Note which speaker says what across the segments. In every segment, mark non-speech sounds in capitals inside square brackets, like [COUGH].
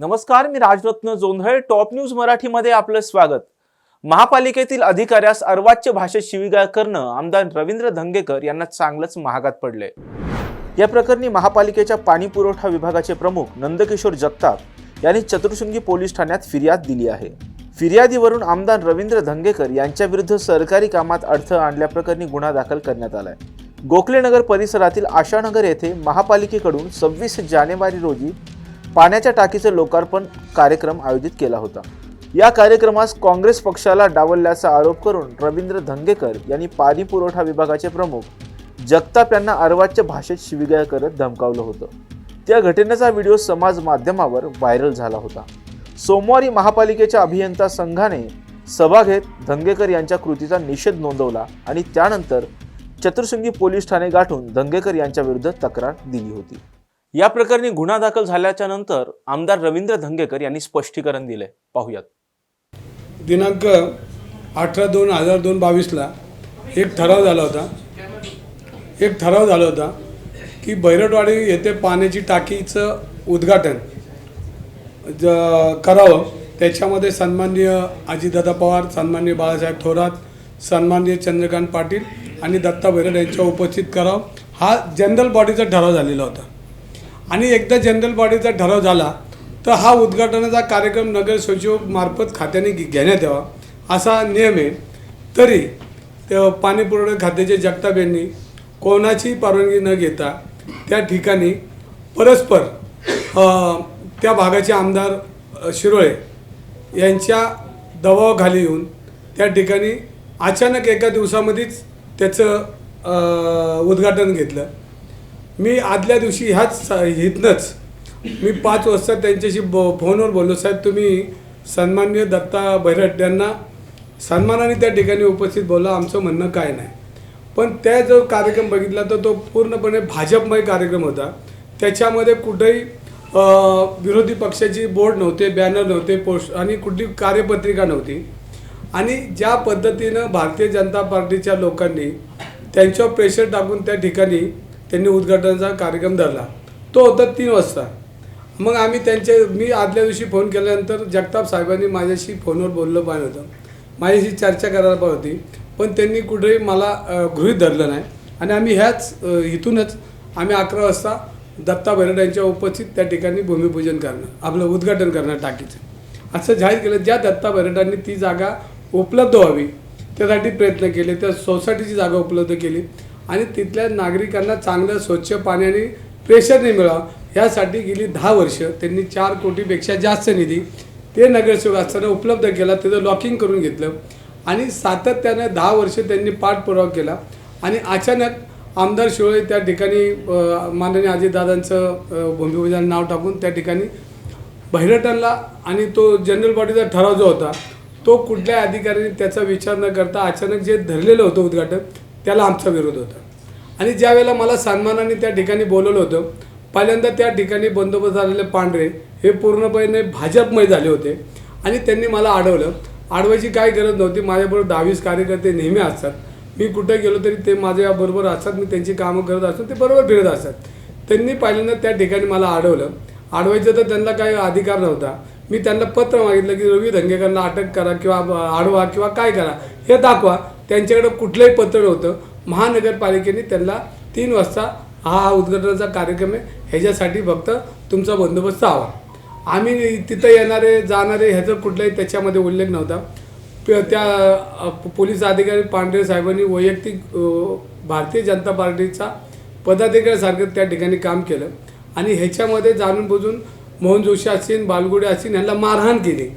Speaker 1: नमस्कार मी Rajratna Jondhale top news मराठीमध्ये आपलं स्वागत. महापालिकेतील अधिकाऱ्यास अर्वाच्य भाषेत शिवीगाळ करणं आमदार रवींद्र धंगेकर यांना चांगलंच महागात पडले या प्रकरणी महापालिकेच्या पाणी पुरवठा विभागाचे प्रमुख नंदकिशोर जगताप यांनी चतुर्शृंगी पोलीस ठाण्यात फिर्याद दिली आहे. फिर्यादीवरून आमदार रवींद्र धंगेकर यांच्या विरुद्ध सरकारी कामात अडथळा आणल्याप्रकरणी गुन्हा दाखल करण्यात आलाय. गोखलेनगर परिसरातील आशानगर येथे महापालिकेकडून सव्वीस जानेवारी रोजी पाण्याच्या टाकीचं लोकार्पण कार्यक्रम आयोजित केला होता. या कार्यक्रमास काँग्रेस पक्षाला डावलल्याचा आरोप करून रवींद्र धंगेकर यांनी पाणी पुरवठा विभागाचे प्रमुख जगताप यांना अर्वाच्य भाषेत शिवीगाळ करत धमकावलं होतं. त्या घटनेचा व्हिडिओ समाज माध्यमावर व्हायरल झाला होता. सोमवारी महापालिकेच्या अभियंता संघाने सभा घेत धंगेकर यांच्या कृतीचा निषेध नोंदवला आणि त्यानंतर चतुर्शृंगी पोलीस ठाणे गाठून धंगेकर यांच्या विरुद्ध तक्रार दिली होती. या प्रकरणी गुन्हा दाखल झाल्याच्यानंतर आमदार रवींद्र धंगेकर यांनी स्पष्टीकरण दिले पाहूयात.
Speaker 2: दिनांक अठरा दोन हजार दोन बावीसला एक ठराव झाला होता. एक ठराव झाला होता की बैरटवाडी येथे पाण्याची टाकीचं उद्घाटन ज करावं. त्याच्यामध्ये सन्माननीय अजितदादा पवार सन्माननीय बाळासाहेब थोरात सन्माननीय चंद्रकांत पाटील आणि दत्ता बैरट यांच्या उपस्थित करावं. हा जनरल बॉडीचा ठराव झालेला होता. आणि एकदा जनरल बॉडीचा ठराव झाला तर हा उद्घाटनाचा कार्यक्रम नगर सचिव मार्फत खात्याने घे- घेण्यात यावा असा नियम आहे. तरी त्या पाणी पुरवठा खात्याचे जगताप यांनी कोणाची परवानगी न घेता त्या ठिकाणी परस्पर त्या भागाचे आमदार शिरोळे यांच्या दबावाखाली येऊन त्या ठिकाणी अचानक एका दिवसामध्येच त्याचं उद्घाटन घेतलं. मी आदल्या दिवशी ह्याच स- इथनंच मी पाच वाजता त्यांच्याशी बो फोनवर बोललो साहेब तुम्ही सन्माननीय दत्ता बैरट यांना सन्मानाने त्या ठिकाणी उपस्थित बोला आमचं म्हणणं काय नाही. पण त्या जो कार्यक्रम बघितला तर तो पूर्णपणे भाजपमय कार्यक्रम होता. त्याच्यामध्ये कुठेही विरोधी पक्षाची बोर्ड नव्हते बॅनर नव्हते पोस्ट आणि कुठली कार्यपत्रिका नव्हती. आणि ज्या पद्धतीनं भारतीय जनता पार्टीच्या लोकांनी त्यांच्यावर प्रेशर टाकून त्या ठिकाणी त्यांनी उद्घाटनाचा कार्यक्रम धरला. तो होता तीन वाजता. मग आम्ही त्यांचे मी आदल्या दिवशी फोन केल्यानंतर जगताप साहेबांनी माझ्याशी फोनवर बोललं पाहिजे होतं. माझ्याशी चर्चा करायला पाहिजे होती. पण त्यांनी कुठेही मला गृहीत धरलं नाही. आणि आम्ही ह्याच इथूनच आम्ही अकरा वाजता दत्ता बैरड यांच्या उपस्थित त्या ठिकाणी भूमिपूजन करणं आपलं उद्घाटन करणं टाकीचं. असं जाहीर केलं. ज्या दत्ता बैरडांनी ती जागा उपलब्ध व्हावी त्यासाठी प्रयत्न केले. त्या सोसायटीची जागा उपलब्ध केली. आणि तिथल्या नागरिकांना चांगलं स्वच्छ पाण्याने प्रेशर नाही मिळावं. यासाठी गेली दहा वर्ष त्यांनी चार कोटीपेक्षा जास्त निधी ते नगरसेवक असताना उपलब्ध केला त्याचं लॉकिंग करून घेतलं. आणि सातत्यानं दहा वर्ष त्यांनी पाठपुरावा केला. आणि अचानक आमदार शिवळे त्या ठिकाणी माननीय अजितदादांचं भूमिपूजन नाव टाकून त्या ठिकाणी भैरटनला आणि तो जनरल बॉडीचा ठराव जो होता तो कुठल्याही अधिकाऱ्यांनी त्याचा विचार न करता अचानक जे धरलेलं होतं उद्घाटन त्याला आमचा विरोध होता. आणि ज्यावेळेला मला सन्मानाने त्या ठिकाणी बोलवलं होतं पहिल्यांदा त्या ठिकाणी बंदोबस्त झालेले पांढरे हे पूर्णपणे भाजपमय झाले होते. आणि त्यांनी मला अडवलं. अडवायची काय गरज नव्हती. माझ्याबरोबर दहावीस कार्यकर्ते नेहमी असतात. मी कुठे गेलो तरी ते माझ्याबरोबर असतात. मी त्यांची कामं करत असतो. ते बरोबर फिरत असतात. त्यांनी पहिल्यांदा त्या ठिकाणी मला अडवलं. अडवायचं तर त्यांना काही अधिकार नव्हता. मी त्यांना पत्र मागितलं की रवी धंगेकरांना अटक करा किंवा अडवा किंवा काय करा. हे दाखवा. त्यांच्याकडं कुठलंही पत्र नव्हतं. महानगरपालिकेने त्यांना तीन वाजता हा हा उद्घाटनाचा कार्यक्रम आहे. ह्याच्यासाठी फक्त तुमचा बंदोबस्त हवा. आम्ही तिथं येणारे जाणारे ह्याचं कुठलाही त्याच्यामध्ये उल्लेख नव्हता. प- त्या पोलीस अधिकारी पांढरे साहेबांनी वैयक्तिक भारतीय जनता पार्टीचा पदाधिकाऱ्यासारखं त्या ठिकाणी काम केलं. आणि ह्याच्यामध्ये जाणून बुजून मोहन जोशी असीन बालगुडे असतील यांना मारहाण केली.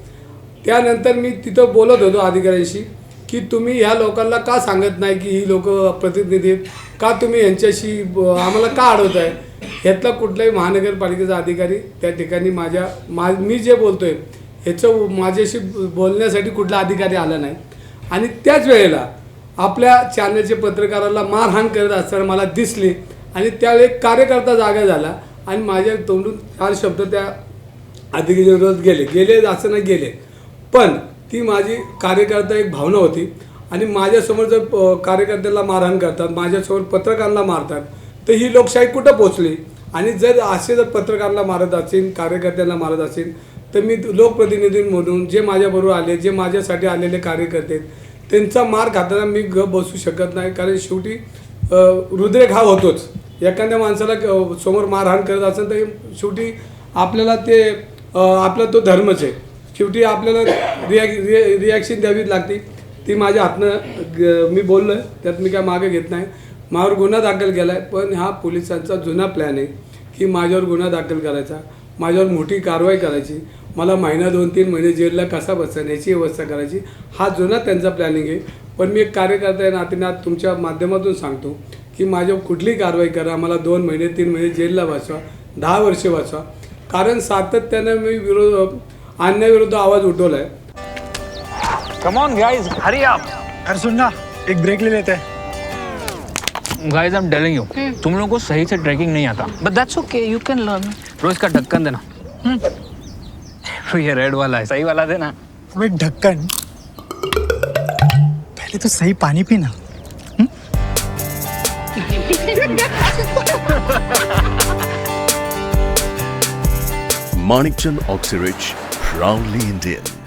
Speaker 2: त्यानंतर मी तिथं बोलत होतो अधिकाऱ्यांशी. की तुम्ही ह्या लोकांना का सांगत नाही की ही लोक प्रतिनिधी आहेत? का तुम्ही यांच्याशी आम्हाला का अडवत आहे? ह्यातला कुठलाही महानगरपालिकेचा अधिकारी त्या ठिकाणी माझ्या मा मी जे बोलतो आहे ह्याचं माझ्याशी बोलण्यासाठी कुठला अधिकारी आला नाही. आणि त्याच वेळेला आपल्या चॅनलचे पत्रकाराला मारहाण करत असताना मला दिसली आणि त्यावेळी एक कार्यकर्ता जागा झाला आणि माझ्या तोंडून चार शब्द त्या अधिकारी गेले. गेले असं नाही गेले. पण ती माझी कार्यकर्ता एक भावना होती. आणि माझ्यासमोर जर प- कार्यकर्त्याला मारहाण करतात माझ्यासमोर पत्रकारांना मारतात तर ही लोकशाही कुठं पोचली आणि जर असे जर पत्रकारांना मारत असेल कार्यकर्त्यांना मारत असेल तर मी लोकप्रतिनिधींमधून जे माझ्याबरोबर आले जे माझ्यासाठी आलेले कार्यकर्ते त्यांचा मार खाताना मी ग बसू शकत नाही. कारण शेवटी हृदय घाव होतोच. एखाद्या माणसाला समोर मारहाण करत असेल तर शेवटी आपल्याला ते आपला तो धर्मच आहे. शेवटी आपल्याला रिॲक रिॲ रिॲक्शन द्यावी लागते. ती माझ्या हातनं ग- मी बोललो आहे त्यात मी काय मागे घेत नाही. माझ्यावर गुन्हा दाखल केला आहे पण हा पोलिसांचा जुना प्लॅन आहे की माझ्यावर गुन्हा दाखल करायचा. माझ्यावर मोठी कारवाई करायची. मला महिना दोन तीन महिने जेलला कसा बसणं याची व्यवस्था करायची. हा जुना त्यांचा प्लॅनिंग आहे. पण मी एक कार्यकर्ता आहे नातीने तुमच्या माध्यमातून सांगतो की माझ्यावर कुठली कारवाई करा. मला दोन महिने तीन महिने जेलला बसवा. दहा वर्षे वाचवा कारण सातत्यानं मी विरोध अन्यायाविरुद्ध आवाज उठवला आहे
Speaker 3: come on guys hurry up
Speaker 4: अरे सुन ना एक ब्रेक ले लेते. हैं
Speaker 3: guys I am telling you तुम लोगों को सही से ट्रैकिंग नहीं आता.
Speaker 5: But that's okay, you can learn.
Speaker 3: रोज का ढक्कन देना. तो [LAUGHS] ये रेड वाला है. सही वाला देना.
Speaker 4: अबे ढक्कन. पहले तो सही पानी पीना.
Speaker 6: Manikchand Oxyrich, proudly Indian.